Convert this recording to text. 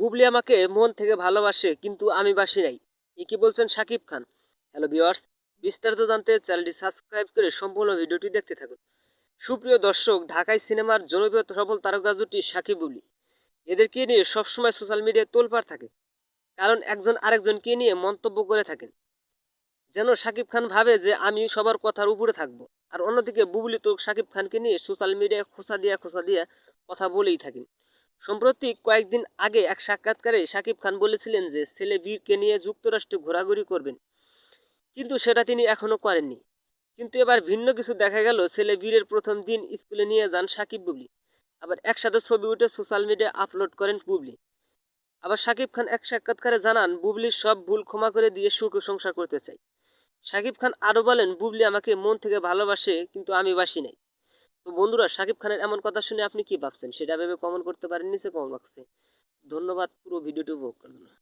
বুবলি আমাকে মন থেকে ভালোবাসে, কিন্তু আমি বাসি নাই। এ কি বলছেন সাকিব খান? হ্যালো ভিওয়ার্স বিস্তারিত জানতে চ্যানেলটি সাবস্ক্রাইব করে সম্পূর্ণ ভিডিওটি দেখতে থাকুন। সুপ্রিয় দর্শক ঢাকায় সিনেমার জনপ্রিয় সফল তারকা জুটি সাকিব বুবলি। এদেরকে নিয়ে সবসময় সোশ্যাল মিডিয়ায় তোলপাড় থাকে, কারণ একজন আরেকজনকে নিয়ে মন্তব্য করে থাকেন। যেন সাকিব খান ভাবে যে আমি সবার কথার উপরে থাকব, আর অন্যদিকে বুবলি তো সাকিব খানকে নিয়ে সোশ্যাল মিডিয়ায় খোসা দিয়া খোসা দিয়া কথা বলেই থাকেন। সম্প্রতি কয়েকদিন আগে এক সাক্ষাৎকারে সাকিব খান বলেছিলেন যে, ছেলে বীরকে নিয়ে যুক্তরাষ্ট্রে ঘোরাঘুরি করবেন। কিন্তু সেটা তিনি এখনও করেননি। কিন্তু এবার ভিন্ন কিছু দেখা গেল, ছেলে বীরের প্রথম দিন স্কুলে নিয়ে যান সাকিব বুবলি। আবার একসাথে ছবি উঠে সোশ্যাল মিডিয়ায় আপলোড করেন বুবলি। আবার সাকিব খান এক সাক্ষাৎকারে জানান, বুবলির সব ভুল ক্ষমা করে দিয়ে সুখে সংসার করতে চাই। সাকিব খান আরও বলেন, বুবলি আমাকে মন থেকে ভালোবাসে, কিন্তু আমি বাসি নাই। তো বন্ধুরা, সাকিব খানের এমন কথা শুনে আপনি কি ভাবছেন? সেটা ভেবে কমেন্ট করতে পারেন, নিচে কমেন্ট বক্সে ধন্যবাদ পুরো ভিডিওটি উপভোগ করার জন্য।